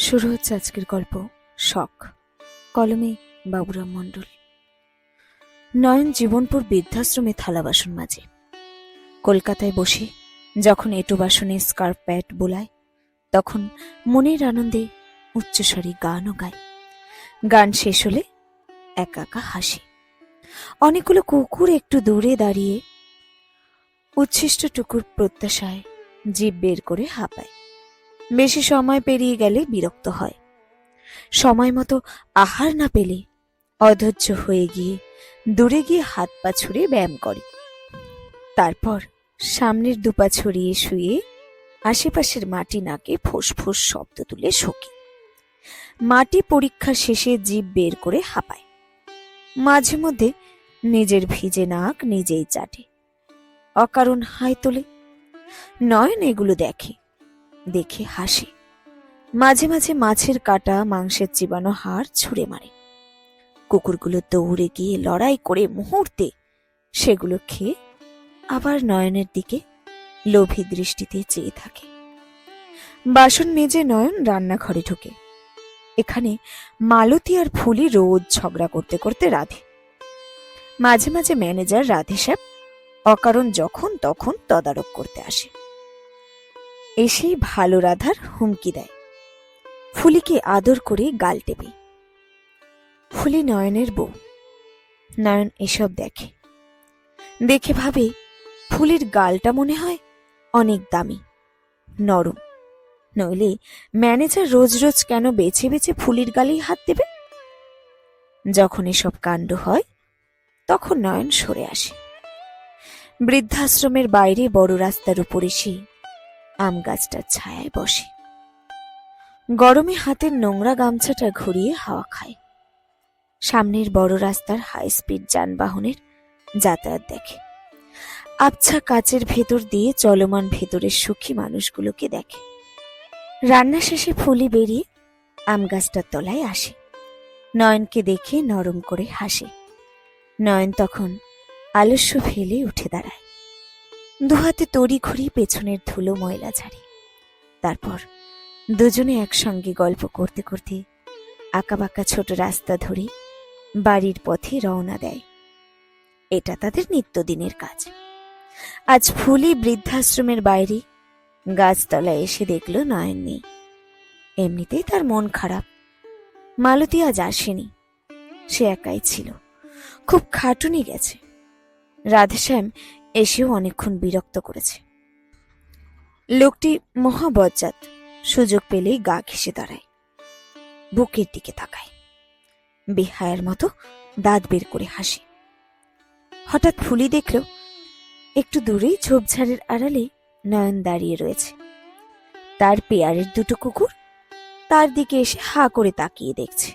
শুরু হচ্ছে আজকের গল্প, শখ। কলমে বাবুরাম মণ্ডল। নয়ন জীবনপুর বৃদ্ধাশ্রমে থালা বাসন মাজে কলকাতায় বসে যখন এটো বাসনে স্কার্ফ প্যাট বোলায়, তখন মনের আনন্দে উচ্চস্বরী গানও গায়। গান শেষ হলে একা একা হাসে। অনেকগুলো কুকুর একটু দূরে দাঁড়িয়ে উচ্ছিষ্ট টুকুর প্রত্যাশায় জীব বের করে হাঁপায়। বেশি সময় পেরিয়ে গেলে বিরক্ত হয়। সময় মতো আহার না পেলে অধৈর্য হয়ে গিয়ে দূরে গিয়ে হাত পা ছুড়ে ব্যায়াম করে। তারপর সামনের দুপা ছড়িয়ে শুয়ে আশেপাশের মাটি নাকে ফোঁস শব্দ তুলে শোকে। মাটি পরীক্ষা শেষে জিভ বের করে হাঁপায়। মাঝে মধ্যে নিজের ভিজে নাক নিজেই চাটে। অকারণ হাই তোলে নয়ন এগুলো দেখে। দেখে হাসে। মাঝে মাঝে মাছের কাটা মাংসের চিবানো হাড় ছুঁড়ে মারে। কুকুরগুলো দৌড়ে গিয়ে লড়াই করে মুহূর্তে সেগুলো খেয়ে আবার নয়নের দিকে লোভী দৃষ্টিতে চেয়ে থাকে। বাসন মেজে নয়ন রান্নাঘরে ঢুকে। এখানে মালতী আর ফুলি রোজ ঝগড়া করতে করতে রাধে। মাঝে মাঝে ম্যানেজার রাধে সাহেব অকারণ যখন তখন তদারক করতে আসে। এসেই ভালো রাধার হুমকি দেয়। ফুলিকে আদর করে গাল টেপে। ফুলি নয়নের বউ। নয়ন এসব দেখে। দেখে ভাবে, ফুলির গালটা মনে হয় অনেক দামি, নরম। নইলে ম্যানেজার রোজ রোজ কেন বেছে বেছে ফুলির গালেই হাত দেবে? যখন এসব কাণ্ড হয়, তখন নয়ন সরে আসে। বৃদ্ধাশ্রমের বাইরে বড় রাস্তার উপর এসে আম গাছটার ছায়ায় বসে। গরমে হাতের নোংরা গামছাটা ঘুরিয়ে হাওয়া খায়। সামনের বড় রাস্তার হাই স্পিড যানবাহনের যাতায়াত দেখে। আবছা কাচের ভেতর দিয়ে চলমান ভেতরের সুখী মানুষগুলোকে দেখে। রান্না শেষে ফুলি বেরিয়ে আম গাছটার তলায় আসে। নয়নকে দেখে নরম করে হাসে। নয়ন তখন আলস্য ফেলে উঠে দাঁড়ায়। দুহাতে তড়ি ঘড়ি, পেছনের ধুলো ময়লা ঝাড়ে তারপর দুজনে একসঙ্গে গল্প করতে করতে আঁকাবাঁকা ছোট রাস্তা ধরে বাড়ির পথে রওনা দেয়। এটা তাদের নিত্যদিনের কাজ। আজ ফুলি বৃদ্ধাশ্রমের বাইরে গাছতলায় এসে দেখল নয়ন নেই। এমনিতেই তার মন খারাপ। মালতী আজ আসেনি। সে একাই ছিল। খুব খাটুনি গেছে। রাধেশ্যাম এসেও অনেকক্ষণ বিরক্ত করেছে। লোকটি মহাবজ্জাত সুযোগ পেলেই গা ঘেসে দাঁড়ায়। বুকের দিকে তাকায়। বেহায়ার মতো দাঁত বের করে হাসে। হঠাৎ ফুলি দেখল, একটু দূরেই ঝোপঝাড়ের আড়ালে নয়ন দাঁড়িয়ে রয়েছে। তার পেয়ারের দুটো কুকুর তার দিকে এসে হা করে তাকিয়ে দেখছে।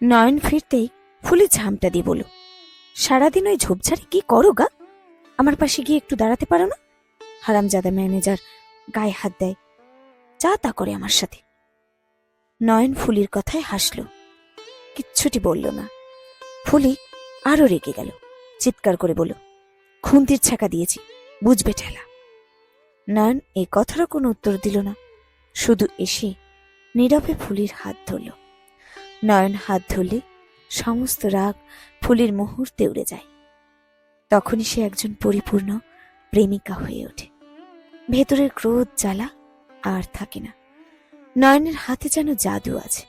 নয়ন ফিরতেই ফুলি ঝামটা দিয়ে বলল, সারাদিন ওই ঝোপঝাড়ে কি করো গা? আমার পাশে গিয়ে একটু দাঁড়াতে পারো না? হারামজাদা ম্যানেজার গায়ে হাত দেয়। যা তা করে আমার সাথে। নয়ন ফুলির কথায় হাসল। কিচ্ছুটি বলল না। ফুলি আরও রেগে গেল। চিৎকার করে বলল, খুন্তির ছাকা দিয়েছি, বুঝবে ঠেলা। নয়ন এই কথারও কোনো উত্তর দিল না। শুধু এসে নীরবে ফুলির হাত ধরল। নয়ন হাত ধরলে সমস্ত রাগ ফুলির মুহূর্তে উড়ে যায়। তখনই সে একজন পরিপূর্ণ প্রেমিকা হয়ে ওঠে। ভেতরের ক্রোধ, জ্বালা আর থাকে না। নয়নের হাতে যেন জাদু আছে।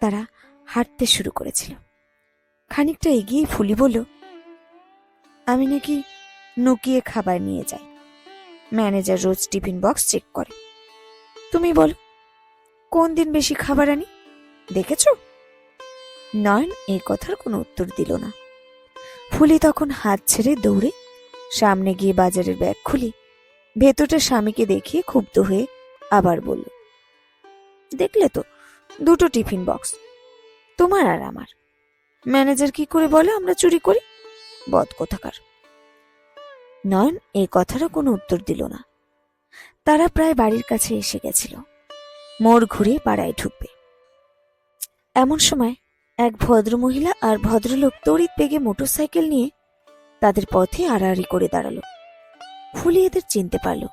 তারা হাঁটতে শুরু করেছিল। খানিকটা এগিয়ে ফুলি বলল, আমি নাকি নুকিয়ে খাবার নিয়ে যাই। ম্যানেজার রোজ টিফিন বক্স চেক করে। তুমি বলো, কোন দিন বেশি খাবার আনি? দেখেছ? নয়ন এই কথার কোনো উত্তর দিল না। ফুলি তখন হাত ছেড়ে দৌড়ে সামনে গিয়ে বাজারের ব্যাগ খুলি। ভেতরটা স্বামীকে দেখিয়ে ক্ষুব্ধ হয়ে আবার বলল, দেখলে তো, দুটো টিফিন বক্স, তোমার আর আমার। ম্যানেজার কি করে বলে আমরা চুরি করি? বদ কোথাকার। নয়ন এই কথারও কোনো উত্তর দিল না। তারা প্রায় বাড়ির কাছে এসে গেছিল। মোড় ঘুরে পাড়ায় ঢুকবে। এমন সময় এক ভদ্রমহিলা আর ভদ্রলোক তড়িৎ বেগে মোটরসাইকেল নিয়ে তাদের পথে আড়াআড়ি করে দাঁড়াল। ফুলি এদের চিনতে পারল।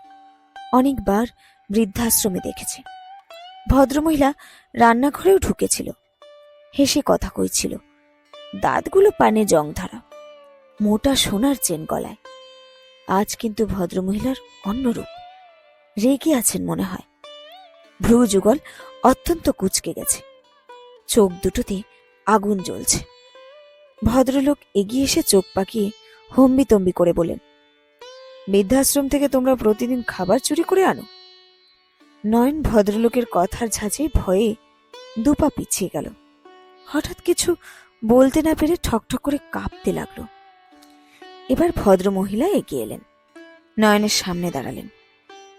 অনেকবার বৃদ্ধাশ্রমে দেখেছে। ভদ্রমহিলা রান্নাঘরেও ঢুকেছিল। হেসে কথা কইছিল, দাঁতগুলো পানে জং ধরা মোটা সোনার চেন গলায়। আজ কিন্তু ভদ্রমহিলার অন্যরূপ। রেগে আছেন মনে হয়। ভ্রু যুগল অত্যন্ত কুচকে গেছে। চোখ দুটোতে আগুন জ্বলছে। ভদ্রলোক এগিয়ে এসে চোখ পাকিয়ে হম্বিতম্বি করে বলেন, বৃদ্ধাশ্রম থেকে তোমরা প্রতিদিন খাবার চুরি করে আনো? নয়ন ভদ্রলোকের কথার ঝাঁঝে ভয়ে দুপা পিছিয়ে গেল। হঠাৎ কিছু বলতে না পেরে ঠকঠক করে কাঁপতে লাগল। এবার ভদ্র মহিলা এগিয়ে এলেন। নয়নের সামনে দাঁড়ালেন।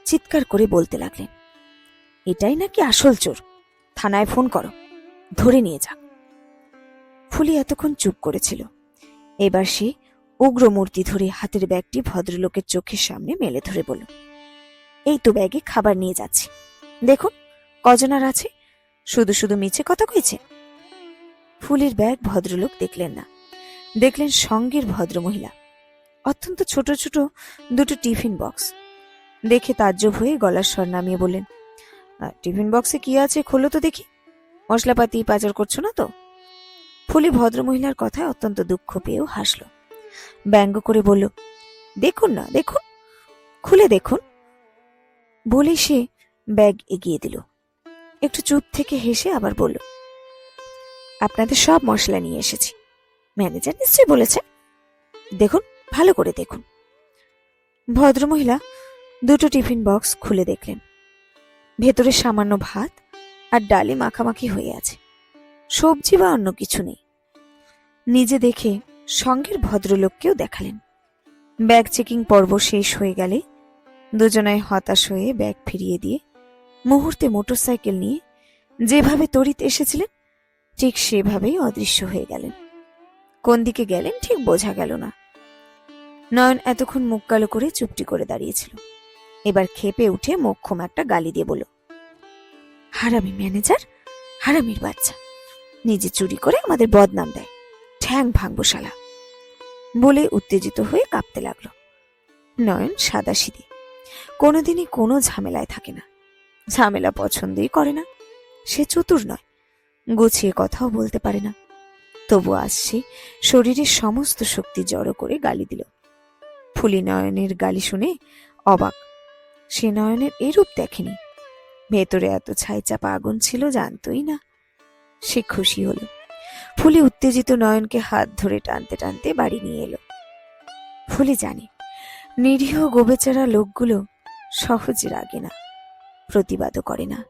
চিৎকার করে বলতে লাগলেন, এটাই নাকি আসল চোর? থানায় ফোন করো, ধরে নিয়ে যাক। ফুলি এতক্ষণ চুপ করেছিল। এবার সে উগ্র মূর্তি ধরে হাতের ব্যাগটি ভদ্রলোকের চোখের সামনে মেলে ধরে বলল এই তো ব্যাগে খাবার নিয়ে যাচ্ছি। দেখুন কজন আর আছে? শুধু শুধু মিছে কথা কইছে? ফুলের ব্যাগ ভদ্রলোক দেখলেন না। দেখলেন সঙ্গের ভদ্রমহিলা। অত্যন্ত ছোট ছোট দুটো টিফিন বক্স। দেখে তাজ্জব হয়ে গলার স্বর নামিয়ে বললেন "আহ, টিফিন বক্সে কি আছে খোলো তো দেখি। মশলাপাতি পাচার করছ না তো? ফুলি ভদ্রমহিলার কথায় অত্যন্ত দুঃখ পেয়েও হাসল। ব্যঙ্গ করে বলল, দেখুন না, দেখুন, খুলে দেখুন। বলে সে ব্যাগ এগিয়ে দিল। একটু চুপ থেকে হেসে আবার বলল, আপনাদের সব মশলা নিয়ে এসেছি। ম্যানেজার নিশ্চয়ই বলেছে দেখুন, ভালো করে দেখুন। ভদ্রমহিলা দুটো টিফিন বক্স খুলে দেখলেন। ভেতরে সামান্য ভাত আর ডালে মাখামাখি হয়ে আছে। সবজি বা অন্য কিছু নেই। নিজে দেখে সঙ্গের ভদ্রলোককেও দেখালেন। ব্যাগ চেকিং পর্ব শেষ হয়ে গেলে দুজনায় হতাশ হয়ে ব্যাগ ফিরিয়ে দিয়ে মুহূর্তে মোটরসাইকেল নিয়ে যেভাবে তড়িৎ এসেছিলেন, ঠিক সেভাবেই অদৃশ্য হয়ে গেলেন। কোন দিকে গেলেন ঠিক বোঝা গেল না। নয়ন এতক্ষণ মুখ কালো করে চুপটি করে দাঁড়িয়েছিল। এবার খেপে উঠে মোক্ষম একটা গালি দিয়ে বলল হারামি ম্যানেজার, হারামির বাচ্চা। নিজে চুরি করে আমাদের বদনাম দেয়। ঠ্যাং ভাঙবো শালা। বলে উত্তেজিত হয়ে কাঁপতে লাগল। নয়ন সাদা সিধে কোনোদিনই কোনো ঝামেলায় থাকে না। ঝামেলা পছন্দই করে না। সে চতুর নয়। গুছিয়ে কথাও বলতে পারে না। তবু আসছে শরীরের সমস্ত শক্তি জড়ো করে গালি দিল। ফুলি নয়নের গালি শুনে অবাক। সে নয়নের এরূপ দেখেনি। ভেতরে এত ছাই চাপা আগুন ছিল, জানতই না। সে খুশি হলো। ফুলি উত্তেজিত নয়নকে হাত ধরে টানতে টানতে বাড়ি নিয়ে এলো। ফুলি জানে, নিরীহ গোবেচারা লোকগুলো সহজে রাগে না, প্রতিবাদও করে না।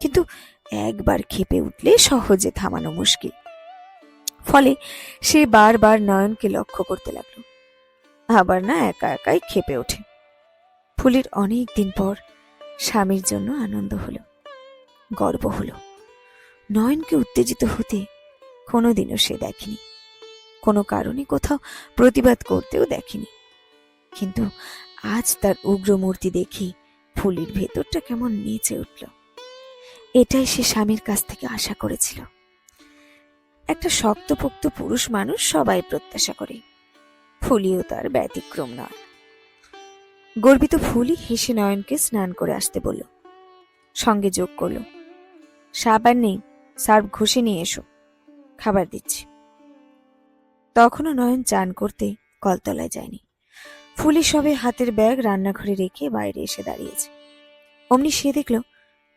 কিন্তু একবার খেপে উঠলে সহজে থামানো মুশকিল। ফলে সে বারবার নয়নকে লক্ষ্য করতে লাগল। আবার না একা একাই খেপে ওঠে। ফুলির অনেক দিন পর স্বামীর জন্য আনন্দ হলো, গর্ব হলো। নয়নকে উত্তেজিত হতে কোনোদিনও সে দেখেনি। কোনো কারণে কোথাও প্রতিবাদ করতেও দেখেনি। কিন্তু আজ তার উগ্র মূর্তি দেখে ফুলির ভেতরটা কেমন নেচে উঠল। এটাই সে স্বামীর কাছ থেকে আশা করেছিল। একটা শক্তপোক্ত পুরুষ মানুষ সবাই প্রত্যাশা করে। ফুলিও তার ব্যতিক্রম নয়। গর্বিত ফুলি হেসে নয়নকে স্নান করে আসতে বলল। সঙ্গে যোগ করল, সাবান নেই। সার্ভ ঘষে নিয়ে এসো। খাবার দিচ্ছি। তখনও নয়ন চান করতে কলতলায় যায়নি। ফুলি সবে হাতের ব্যাগ রান্নাঘরে রেখে বাইরে এসে দাঁড়িয়েছে। অমনি সে দেখল,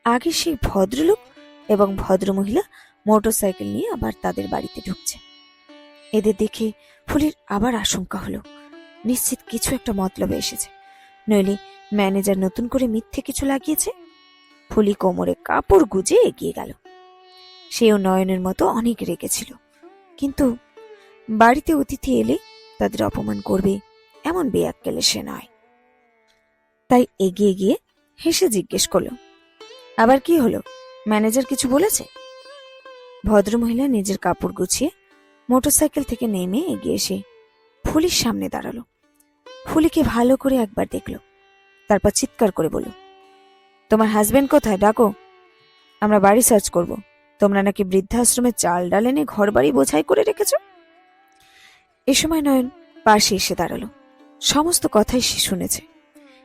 আগে সেই ভদ্রলোক এবং ভদ্রমহিলা মোটরসাইকেল নিয়ে আবার তাদের বাড়িতে ঢুকছে। এদের দেখে ফুলির আবার আশঙ্কা হলো। নিশ্চিত কিছু একটা মতলবে এসেছে। নইলে ম্যানেজার নতুন করে মিথ্যে কিছু লাগিয়েছে? ফুলি কোমরে কাপড় গুজে এগিয়ে গেল। সেও নয়নের মতো অনেক রেগেছিল। কিন্তু বাড়িতে অতিথি এলে তাদের অপমান করবে এমন বেয়াক্কেলে সে নয়। তাই এগিয়ে গিয়ে হেসে জিজ্ঞেস করল, আবার কি হলো? ম্যানেজার কিছু বলেছে? ভদ্রমহিলা নিজের কাপড় গুছিয়ে মোটরসাইকেল থেকে নেমে এগিয়ে এসে ফুলির সামনে দাঁড়াল। ফুলিকে ভালো করে একবার দেখল, তারপর চিৎকার করে বলল, তোমার হাজবেন্ড কোথায়? ডাকো। আমরা বাড়ি সার্চ করব। তোমরা নাকি বৃদ্ধাশ্রমে চাল ডাল এনে ঘর বাড়ি বোঝাই করে রেখেছ? এ সময় নয়ন পাশে এসে দাঁড়াল। সমস্ত কথাই সে শুনেছে।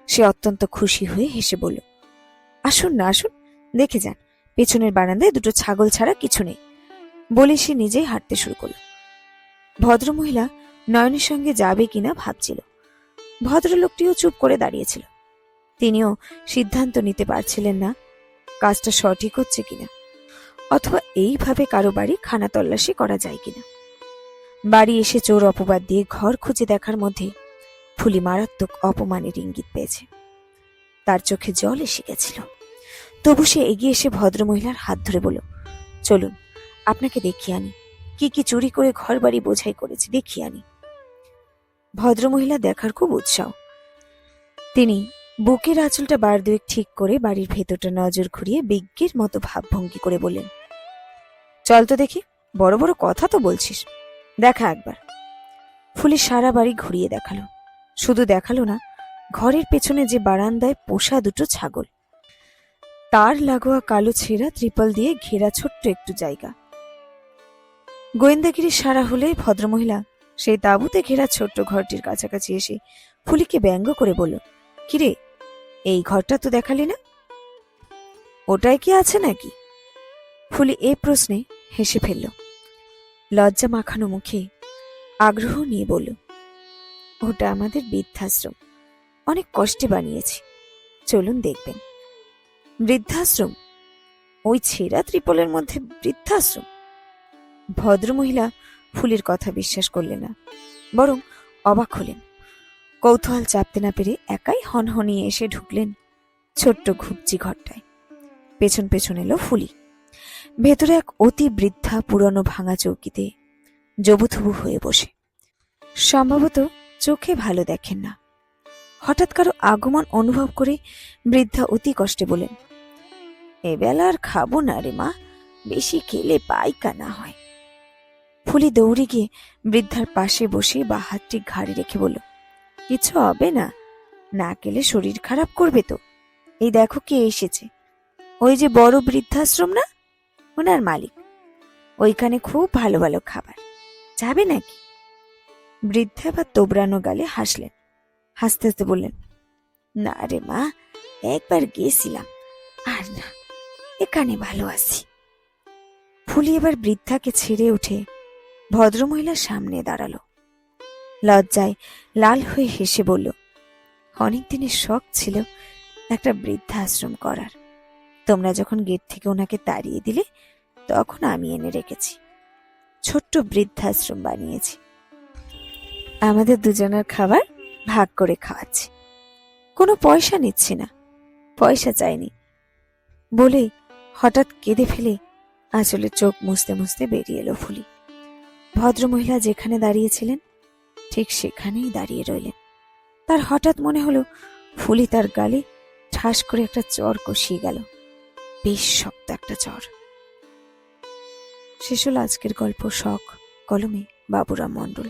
সে অত্যন্ত খুশি হয়ে হেসে বলল, আসুন না, আসুন, দেখে যান। পেছনের বারান্দায় দুটো ছাগল ছাড়া কিছু নেই। বলে সে নিজেই হাঁটতে শুরু করল। ভদ্রমহিলা নয়নের সঙ্গে যাবে কিনা ভাবছিল। ভদ্রলোকটিও চুপ করে দাঁড়িয়েছিল। তিনিও সিদ্ধান্ত নিতে পারছিলেন না কাজটা সঠিক হচ্ছে কিনা। অথবা এইভাবে কারও বাড়ি খানা তল্লাশি করা যায় কিনা? বাড়ি এসে চোর অপবাদ দিয়ে ঘর খুঁজে দেখার মধ্যে ফুলি মারাত্মক অপমানের ইঙ্গিত পেয়েছে। তার চোখে জল এসে গেছিল। তবু সে এগিয়ে এসে ভদ্রমহিলার হাত ধরে বলল, চলুন, আপনাকে দেখিয়ে আনি। কি কি চুরি করে ঘর বাড়ি বোঝাই করেছে দেখিয়ে আনি। ভদ্রমহিলা দেখার খুব উৎসাহ। তিনি বুকের আঁচলটা বার দুয়েক ঠিক করে বাড়ির ভেতরটা নজর ঘুরিয়ে বিজ্ঞের মতো ভাবভঙ্গি করে বললেন চল তো দেখি, বড় বড় কথা তো বলছিস। দেখা একবার। ফুলি সারা বাড়ি ঘুরিয়ে দেখাল। শুধু দেখাল না, ঘরের পেছনে যে বারান্দায় পোষা দুটো ছাগল। তার লাগোয়া কালো ছেঁড়া ত্রিপল দিয়ে ঘেরা ছোট্ট একটু জায়গা। গোয়েন্দাগিরি সারা হলে ভদ্রমহিলা, সেই তাঁবুতে ঘেরা ছোট্ট ঘরটির কাছাকাছি এসে ফুলিকে ব্যঙ্গ করে বলল, কিরে, এই ঘরটা তো দেখালি না? ওটাই কি আছে নাকি? ফুলি এ প্রশ্নে হেসে ফেলল। লজ্জা মাখানো মুখে আগ্রহ নিয়ে বলল, ওটা আমাদের বৃদ্ধাশ্রম। অনেক কষ্টে বানিয়েছি। চলুন দেখবেন। বৃদ্ধাশ্রম? ওই ছেঁড়া ত্রিপলের মধ্যে বৃদ্ধাশ্রম? ভদ্রমহিলা ফুলির কথা বিশ্বাস করলেন না, বরং অবাক হলেন। কৌতূহল চাপতে না পেরে একাই হনহনিয়ে এসে ঢুকলেন ছোট্ট ঘুপচি ঘরটায়। পেছন পেছন এলো ফুলি। ভেতরে এক অতি বৃদ্ধা পুরনো ভাঙা চৌকিতে জবুথবু হয়ে বসে। সম্ভবত চোখে ভালো দেখেন না। হঠাৎ কারও আগমন অনুভব করে বৃদ্ধা অতি কষ্টে বলেন এবেলা আর খাব না রে মা, বেশি খেলে পাইকানা হয়। ফুলি দৌড়ে গিয়ে বৃদ্ধার পাশে বসে বা হাতটি ঘাড়ে রেখে বলল, কিছু হবে না না গেলে শরীর খারাপ করবে তো। এই দেখো কে এসেছে। ওই যে বড় বৃদ্ধাশ্রম না ওনার মালিক। ওইখানে খুব ভালো ভালো খাবার। যাবে নাকি? বৃদ্ধা বা তোবড়ানো গালে হাসলেন। হাসতে হাসতে বললেন, না রে মা, একবার গিয়েছিলাম আর না, এখানে ভালো আছি। ফুলি এবার বৃদ্ধাকে ছেড়ে উঠে ভদ্রমহিলার সামনে দাঁড়াল। লজ্জায় লাল হয়ে হেসে বলল, অনেক দিনের শখ ছিল একটা বৃদ্ধাশ্রম করার। তোমরা যখন গেট থেকে ওনাকে তাড়িয়ে দিলে তখন আমি এনে রেখেছি। ছোট্ট বৃদ্ধাশ্রম বানিয়েছি। আমাদের দুজনের খাবার ভাগ করে খাওয়াচ্ছি। কোনো পয়সা নিচ্ছি না। পয়সা চাইনি। বলে হঠাৎ কেঁদে ফেলে আসলে চোখ মুছতে মুছতে বেরিয়ে এলো ফুলি। ভদ্রমহিলা যেখানে দাঁড়িয়েছিলেন, ঠিক সেখানেই দাঁড়িয়ে রইলেন। তার হঠাৎ মনে হলো ফুলি তার গালে ঠাস করে একটা চর কষিয়ে গেল। বেশ শক্ত একটা চর। শেষ হল আজকের গল্প শখ কলমে বাবুরাম মণ্ডল।